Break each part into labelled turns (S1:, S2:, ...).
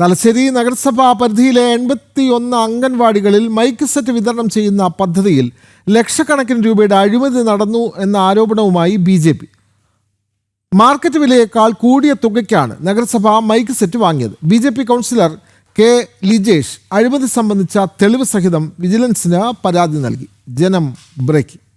S1: തലശ്ശേരി നഗരസഭാ പരിധിയിലെ എൺപത്തി ഒന്ന് അംഗൻവാടികളിൽ മൈക്ക് സെറ്റ് വിതരണം ചെയ്യുന്ന പദ്ധതിയിൽ ലക്ഷക്കണക്കിന് രൂപയുടെ അഴിമതി നടന്നു എന്ന ആരോപണവുമായി ബി ജെ പി. മാർക്കറ്റ് വിലയേക്കാൾ കൂടിയ തുകയ്ക്കാണ് നഗരസഭ മൈക്ക് സെറ്റ് വാങ്ങിയത്. B J P councillor K Lijesh അഴിമതി സംബന്ധിച്ച തെളിവ് സഹിതം വിജിലൻസിന് പരാതി നൽകി. ജനം ബ്രേക്കിംഗ്.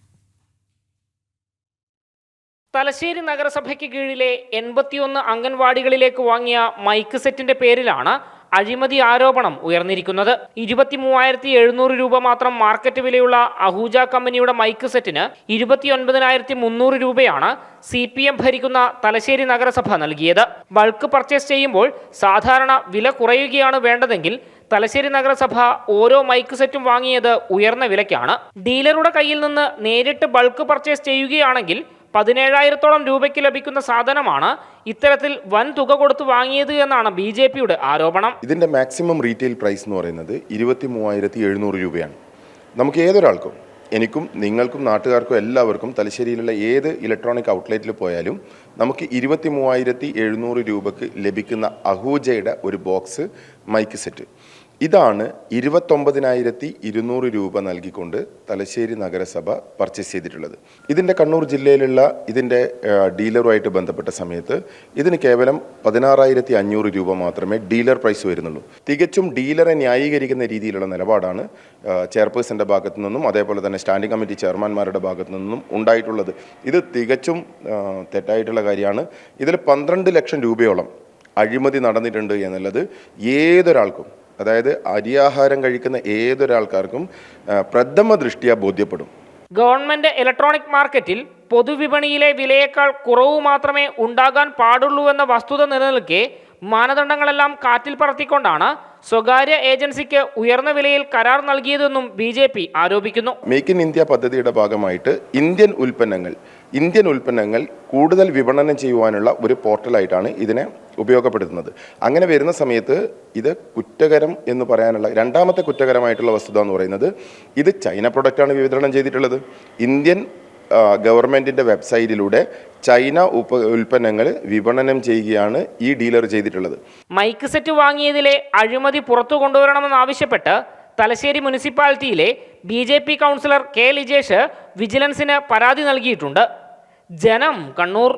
S2: തലശ്ശേരി നഗരസഭയ്ക്ക് കീഴിലെ എൺപത്തിയൊന്ന് അംഗൻവാടികളിലേക്ക് വാങ്ങിയ മൈക്ക് സെറ്റിന്റെ പേരിലാണ് അഴിമതി ആരോപണം ഉയർന്നിരിക്കുന്നത്. ഇരുപത്തി മൂവായിരത്തി എഴുന്നൂറ് രൂപ മാത്രം മാർക്കറ്റ് വിലയുള്ള അഹൂജ കമ്പനിയുടെ മൈക്ക് സെറ്റിന് ഇരുപത്തിയൊൻപതിനായിരത്തി മുന്നൂറ് രൂപയാണ് സി പി എം ഭരിക്കുന്ന തലശ്ശേരി നഗരസഭ നൽകിയത്. ബൾക്ക് പർച്ചേസ് ചെയ്യുമ്പോൾ സാധാരണ വില കുറയുകയാണ് വേണ്ടതെങ്കിൽ തലശ്ശേരി നഗരസഭ ഓരോ മൈക്ക് സെറ്റും വാങ്ങിയത് ഉയർന്ന വിലയ്ക്കാണ്. ഡീലറുടെ കയ്യിൽ നിന്ന് നേരിട്ട് ബൾക്ക് പർച്ചേസ് ചെയ്യുകയാണെങ്കിൽ പതിനേഴായിരത്തോളം രൂപയ്ക്ക് ലഭിക്കുന്ന സാധനമാണ് ഇത്തരത്തിൽ വൻ തുക കൊടുത്ത് വാങ്ങിയത് എന്നാണ് ബി ജെ പിയുടെ ആരോപണം.
S3: ഇതിന്റെ മാക്സിമം റീറ്റെയിൽ പ്രൈസ് എന്ന് പറയുന്നത് ഇരുപത്തി മൂവായിരത്തി എഴുന്നൂറ് രൂപയാണ്. നമുക്ക് ഏതൊരാൾക്കും എനിക്കും നിങ്ങൾക്കും നാട്ടുകാർക്കും എല്ലാവർക്കും തലശ്ശേരിയിലുള്ള ഏത് ഇലക്ട്രോണിക് ഔട്ട്ലെറ്റിൽ പോയാലും നമുക്ക് ഇരുപത്തി മൂവായിരത്തി എഴുന്നൂറ് രൂപക്ക് ലഭിക്കുന്ന അഹൂജയുടെ ഒരു ബോക്സ് മൈക്ക് സെറ്റ്. ഇതാണ് ഇരുപത്തൊമ്പതിനായിരത്തി ഇരുന്നൂറ് രൂപ നൽകിക്കൊണ്ട് തലശ്ശേരി നഗരസഭ പർച്ചേസ് ചെയ്തിട്ടുള്ളത്. ഇതിന്റെ കണ്ണൂർ ജില്ലയിലുള്ള ഇതിന്റെ ഡീലറുമായിട്ട് ബന്ധപ്പെട്ട സമയത്ത് ഇതിന് കേവലം പതിനാറായിരത്തി അഞ്ഞൂറ് രൂപ മാത്രമേ ഡീലർ പ്രൈസ് വരുന്നുള്ളൂ. തികച്ചും ഡീലറെ ന്യായീകരിക്കുന്ന രീതിയിലുള്ള നിലപാടാണ് ചെയർപേഴ്സന്റെ ഭാഗത്തു നിന്നും അതേപോലെ തന്നെ സ്റ്റാൻഡിംഗ് കമ്മിറ്റി ചെയർമാൻമാരുടെ ഭാഗത്തു നിന്നും ഉണ്ടായിട്ടുള്ളത്. ഇത് തികച്ചും തെറ്റായിട്ടുള്ള കാര്യമാണ്. ഇതിൽ പന്ത്രണ്ട് ലക്ഷം രൂപയോളം അഴിമതി നടന്നിട്ടുണ്ട് എന്നുള്ളത് ഏതൊരാൾക്കും അതായത് അരിയാഹാരം കഴിക്കുന്ന ഏതൊരാൾക്കാർക്കും പ്രഥമ ദൃഷ്ടിയ ബോധ്യപ്പെടും.
S2: ഗവൺമെന്റ് ഇലക്ട്രോണിക് മാർക്കറ്റിൽ പൊതുവിപണിയിലെ വിലയേക്കാൾ കുറവ് മാത്രമേ ഉണ്ടാകാൻ പാടുള്ളൂ എന്ന വസ്തുത നിലനിൽക്കെ മാനദണ്ഡങ്ങളെല്ലാം കാറ്റിൽ പറത്തിക്കൊണ്ടാണ് സ്വകാര്യ ഏജൻസിക്ക് ഉയർന്ന വിലയിൽ കരാർ നൽകിയതെന്നും ബി ജെ പി ആരോപിക്കുന്നു.
S3: മേക്ക് ഇൻ ഇന്ത്യ പദ്ധതിയുടെ ഭാഗമായിട്ട് ഇന്ത്യൻ ഉൽപ്പന്നങ്ങൾ ഇന്ത്യൻ ഉൽപ്പന്നങ്ങൾ കൂടുതൽ വിപണനം ചെയ്യുവാനുള്ള ഒരു പോർട്ടലായിട്ടാണ് ഇതിനെ ഉപയോഗപ്പെടുത്തുന്നത്. അങ്ങനെ വരുന്ന സമയത്ത് ഇത് കുറ്റകരം എന്ന് പറയാനുള്ള രണ്ടാമത്തെ കുറ്റകരമായിട്ടുള്ള വസ്തുത എന്ന് പറയുന്നത് ഇത് ചൈന പ്രൊഡക്റ്റാണ് വിതരണം ചെയ്തിട്ടുള്ളത്. ഇന്ത്യൻ ഗവൺമെന്റിന്റെ വെബ്സൈറ്റിലൂടെ ചൈന ഉപ ഉൽപ്പന്നങ്ങൾ വിപണനം ചെയ്യുകയാണ് ഈ ഡീലർ ചെയ്തിട്ടുള്ളത്.
S2: മൈക്ക് സെറ്റ് വാങ്ങിയതിലെ അഴിമതി പുറത്തു കൊണ്ടുവരണമെന്നാവശ്യപ്പെട്ട് തലശ്ശേരി മുനിസിപ്പാലിറ്റിയിലെ B J P councillor K. Lijesh വിജിലൻസിന് പരാതി നൽകിയിട്ടുണ്ട്. ജനം കണ്ണൂർ.